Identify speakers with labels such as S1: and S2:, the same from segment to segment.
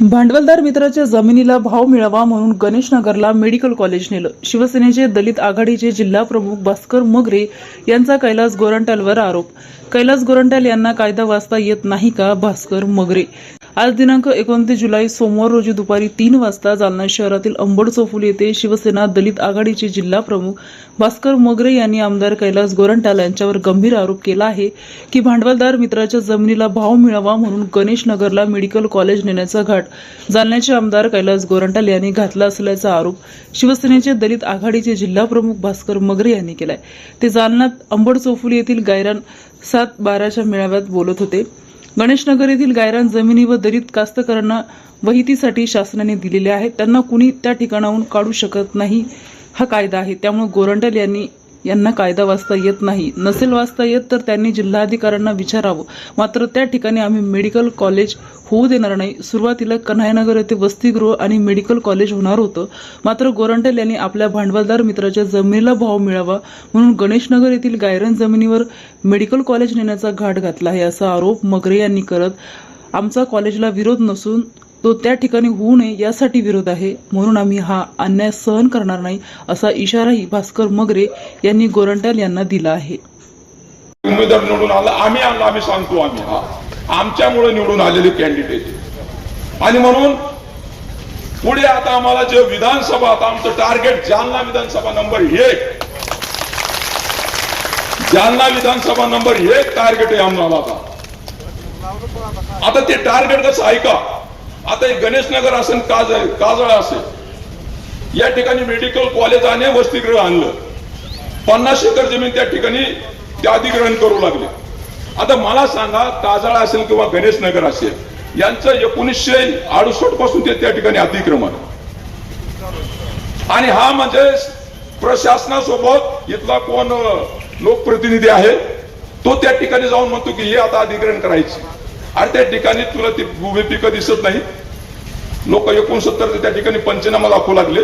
S1: भांडवलदार मित्राच्या जमिनीला भाव मिळावा म्हणून गणेशनगरला मेडिकल कॉलेज नेलं. शिवसेनेचे दलित आघाडीचे जिल्हा प्रमुख भास्कर मगरे यांचा कैलास गोरंट्यालवर आरोप. कैलास गोरंट्याल यांना कायदा वाचता येत नाही का भास्कर मगरे? आज दिनांक एकोणतीस जुलै सोमवार रोजी दुपारी तीन वाजता जालना शहरातील अंबड चौफुली येथे शिवसेना दलित आघाडीचे जिल्हा प्रमुख भास्कर मगरे यांनी आमदार कैलास गोरंटाल यांच्यावर गंभीर आरोप केला आहे की भांडवलदार मित्राच्या जमिनीला भाव मिळावा म्हणून गणेश नगरला मेडिकल कॉलेज नेण्याचा घाट जालन्याचे आमदार कैलास गोरंटाल यांनी घातला असल्याचा आरोप शिवसेनेचे दलित आघाडीचे जिल्हा प्रमुख भास्कर मगरे यांनी केलाय. ते जालन्यात अंबड चौफुली येथील गायरान सात बाराच्या मेळाव्यात बोलत होते. गणेशनगर येथील गायरान जमिनी व दलित कास्तकरांना वहितीसाठी शासनाने दिलेल्या आहेत. त्यांना कुणी त्या ठिकाणाहून काढू शकत नाही हा कायदा आहे. त्यामुळे गोरंडल यांनी यांना कायदा वाचता येत नाही. नसेल वाचता येत तर त्यांनी जिल्हाधिकाऱ्यांना विचारावं. मात्र त्या ठिकाणी आम्ही मेडिकल कॉलेज होऊ देणार नाही. सुरुवातीला कन्हायनगर येथे वसतिगृह आणि मेडिकल कॉलेज होणार होतं. मात्र गोरंटेल यांनी आपल्या भांडवलदार मित्राच्या जमिनीला भाव मिळावा म्हणून गणेशनगर येथील गायरन जमिनीवर मेडिकल कॉलेज नेण्याचा घाट घातला आहे असा आरोप मगरे यांनी करत आमचा कॉलेजला विरोध नसून तो त्या ठिकाणी होऊ नये यासाठी विरोध आहे. म्हणून आम्ही हा अन्याय सहन करणार नाही असा इशाराही भास्कर मगरे यांनी गोरंट्याल यांना दिला आहे.
S2: उमेदवार निवडून आला आम्ही आणला आम्ही सांगतो आम्ही. हा. आमच्यामुळे निवडून आलेले कॅन्डिडेट आणि म्हणून पुढे आता आम्हाला जे विधानसभा आता आमचं टार्गेट जालना विधानसभा नंबर एक. जालना विधानसभा नंबर एक टार्गेट आहे आम्हाला आता. आता ते टार्गेट कसं ऐका. आता हे गणेशनगर असेल काज काजळ असेल. या ठिकाणी मेडिकल कॉलेज आणि वसतिगृह आणलं. पन्नास एकर जमीन त्या ठिकाणी ते अधिग्रहण करू लागले. आता मला सांगा काजळा असेल किंवा गणेश नगर असेल यांचं एकोणीसशे अडुसष्टपासून ते त्या ठिकाणी अतिक्रमण. आणि हा म्हणजे प्रशासनासोबत इथला कोण लोकप्रतिनिधी आहे तो त्या ठिकाणी जाऊन म्हणतो की हे आता अधिग्रहण करायचे. आणि त्या ठिकाणी तुला ती भूमी पिकं दिसत नाही. लोक एकोणसत्तर त्या ठिकाणी पंचनामा दाखवू लागले.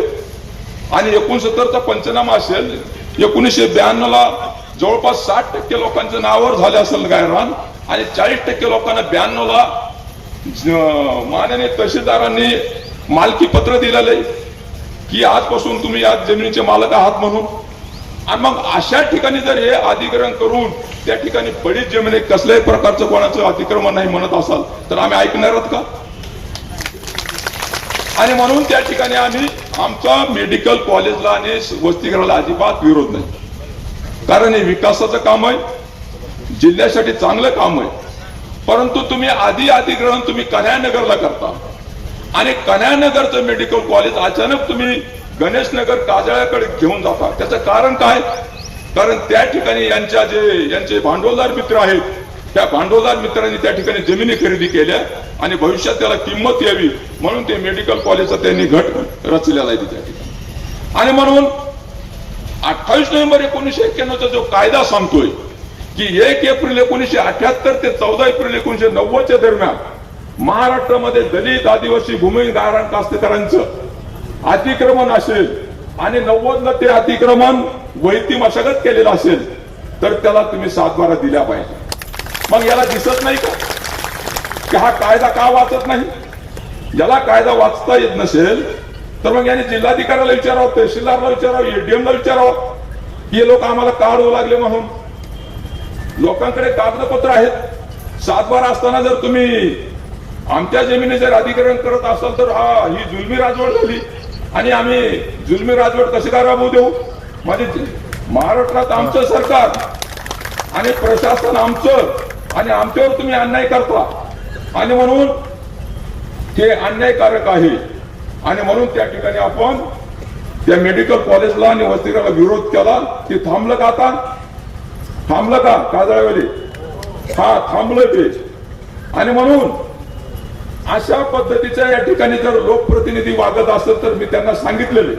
S2: आणि एकोणसत्तरचा पंचनामा असेल एकोणीसशे ब्याण्णव ला जवळपास साठ टक्के लोकांच्या नावावर झाले असेल गायरान आणि चाळीस टक्के लोकांना ब्याण्णव ला माननीय तहसीलदारांनी मालकी पत्र दिलेलं आहे. की आजपासून तुम्ही या जमिनीचे मालक आहात म्हणून. आणि मग अशा ठिकाणी जर हे अधिग्रहण करून त्या ठिकाणी पडीत जमिनी कसल्याही प्रकारचं कोणाचं अतिक्रमण नाही म्हणत असाल तर आम्ही ऐकणार आहोत का? आणि म्हणून त्या ठिकाणी आम्ही आमच्या मेडिकल कॉलेजला आणि वसतिगृहाला अजिबात विरोध नाही. कारण हे विकासाचं काम आहे जिल्ह्यासाठी चांगलं काम आहे. परंतु तुम्ही आधी अधिग्रहण तुम्ही कन्यानगरला करता. आणि कन्यानगरचं मेडिकल कॉलेज अचानक तुम्ही गणेशनगर काजळ्याकडे घेऊन जाता त्याचं कारण काय? कारण त्या ठिकाणी यांच्या जे यांचे भांडवलदार मित्र आहेत त्या भांडवलदार मित्रांनी त्या ठिकाणी जमिनी खरेदी केल्या आणि भविष्यात त्याला किंमत यावी म्हणून ते मेडिकल कॉलेजचा त्यांनी घट रचलेला आहे त्या ठिकाणी आणि म्हणून अठ्ठावीस नोव्हेंबर एकोणीशे एक्क्याण्णवचा जो कायदा सांगतोय की एक एप्रिल एकोणीशे अठ्याहत्तर ते चौदा एप्रिल एकोणीशे नव्वदच्या दरम्यान महाराष्ट्रामध्ये दलित आदिवासी भूमी गारण कास्तकारांचं अतिक्रमण असेल आणि नव्वदला ते अतिक्रमण वैती मशागत केलेलं असेल तर त्याला तुम्ही सातबारा दिल्या पाहिजे. मग याला दिसत नाही का? की हा कायदा का वाचत नाही? याला कायदा वाचता येत नसेल तर मग याने जिल्हाधिकाऱ्याला विचारावं तहसीलदारला विचारावं एडीएमला विचारावं. की हे लोक आम्हाला काढू लागले म्हणून? लोकांकडे कागदपत्र आहेत. सातबारा असताना जर तुम्ही आमच्या जमिनी जर अधिग्रहण करत असाल तर हा ही जुलमी राजवट झाली. आणि आम्ही जुलमी राजवट कशी काय राबवू देऊ? म्हणजे महाराष्ट्रात आमचं सरकार आणि प्रशासन आमचं आणि आमच्यावर तुम्ही अन्याय करता. आणि म्हणून ते अन्यायकारक आहे. आणि म्हणून त्या ठिकाणी आपण त्या मेडिकल कॉलेजला आणि वसतिगृहाला विरोध केला ते थांबलं का आता? थांबलं का? काजळावेली हा थांबलं ते. आणि म्हणून अशा पद्धतीच्या या ठिकाणी जर लोकप्रतिनिधी वागत असेल तर मी त्यांना सांगितलेले